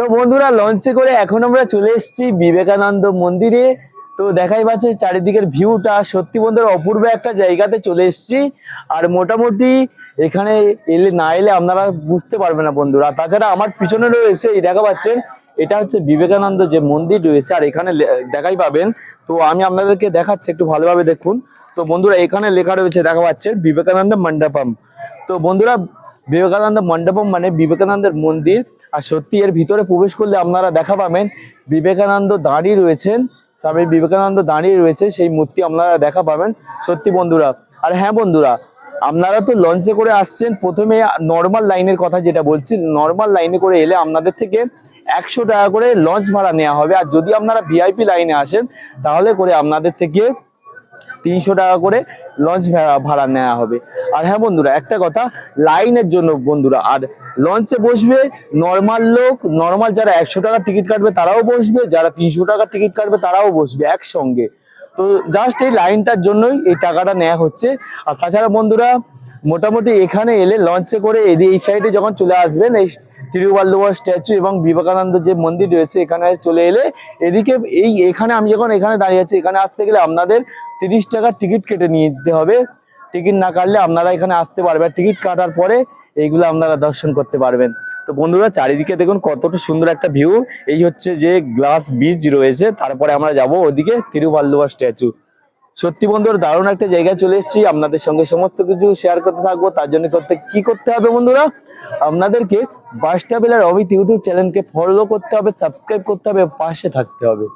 তো বন্ধুরা লঞ্চে করে এখন আমরা চলে এসেছি বিবেকানন্দ মন্দিরে। তো দেখাই পাচ্ছে চারিদিকের ভিউটা সত্যি বন্ধুরা, অপূর্ব একটা জায়গাতে চলে এসেছি। আর মোটামুটি এখানে এলে, না এলে আপনারা বুঝতে পারবেন না বন্ধুরা। তাছাড়া আমার পিছনে রয়েছে, এই দেখা পাচ্ছেন, এটা হচ্ছে বিবেকানন্দ যে মন্দির রয়েছে, আর এখানে দেখাই পাবেন। তো আমি আপনাদেরকে দেখাচ্ছি, একটু ভালোভাবে দেখুন। তো বন্ধুরা, এখানে লেখা রয়েছে, দেখা পাচ্ছেন, বিবেকানন্দ মণ্ডপম। তো বন্ধুরা বিবেকানন্দ মণ্ডপম মানে বিবেকানন্দের মন্দির। আর সত্যি এর ভিতরে প্রবেশ করলে আপনারা দেখা পাবেন, বিবেকানন্দ দাঁড়িয়ে রয়েছেন, স্বামী বিবেকানন্দ দাঁড়িয়ে রয়েছে, সেই মূর্তি আপনারা দেখা পাবেন। সত্যি বন্ধুরা, আর হ্যাঁ বন্ধুরা, আপনারা তো লঞ্চে করে আসছেন, প্রথমে নর্মাল লাইনের কথা যেটা বলছি নর্মাল লাইনে করে এলে আপনাদের থেকে একশো টাকা করে লঞ্চ ভাড়া নেওয়া হবে। আর যদি আপনারা ভিআইপি লাইনে আসেন, তাহলে করে আপনাদের থেকে তিনশো টাকা করে লঞ্চ ভাড়া ভাড়া নেওয়া হবে। আর হ্যাঁ বন্ধুরা, একটা কথা লাইনের জন্য বন্ধুরা, আর লঞ্চে বসবে নর্মাল লোক নর্মাল যারা একশো টাকার টিকিট কাটবে তারাও বসবে, যারা তিনশো টাকার টিকিট কাটবে তারাও বসবে একসঙ্গে। তো জাস্ট এই লাইনটার জন্যই এই টাকাটা নেওয়া হচ্ছে। আর তাছাড়া বন্ধুরা, মোটামুটি এখানে এলে লঞ্চে করে এদি- এই সাইডে যখন চলে আসবেন, এই তিরুবাল্লুয়ার স্ট্যাচু এবং বিবেকানন্দ যে মন্দির রয়েছে, এখানে চলে এলে এদিকে এই এখানে আমি যখন এখানে দাঁড়িয়ে আছি, এখানে আসতে গেলে আপনাদের তিরিশ টাকার টিকিট কেটে নিয়ে হবে। টিকিট না কাটলে আপনারা এখানে আসতে পারবেন টিকিট কাটার পরে এইগুলো আপনারা দর্শন করতে পারবেন। তো বন্ধুরা, চারিদিকে দেখুন কতটা সুন্দর একটা ভিউ। এই হচ্ছে যে গ্লাস বিচ রয়েছে। তারপরে আমরা যাব ওদিকে তিরুভাল্লুয়ার স্ট্যাচু। সত্যি বন্ধুরা, দারুণ একটা জায়গায় চলে এসেছি। আপনাদের সঙ্গে সমস্ত কিছু শেয়ার করতে থাকব। তার জন্য করতে কি করতে হবে বন্ধুরা? আপনাদেরকে বাস ট্রাভেলার অভিত ইউটিউব চ্যানেলকে ফলো করতে হবে সাবস্ক্রাইব করতে হবে, পাশে থাকতে হবে।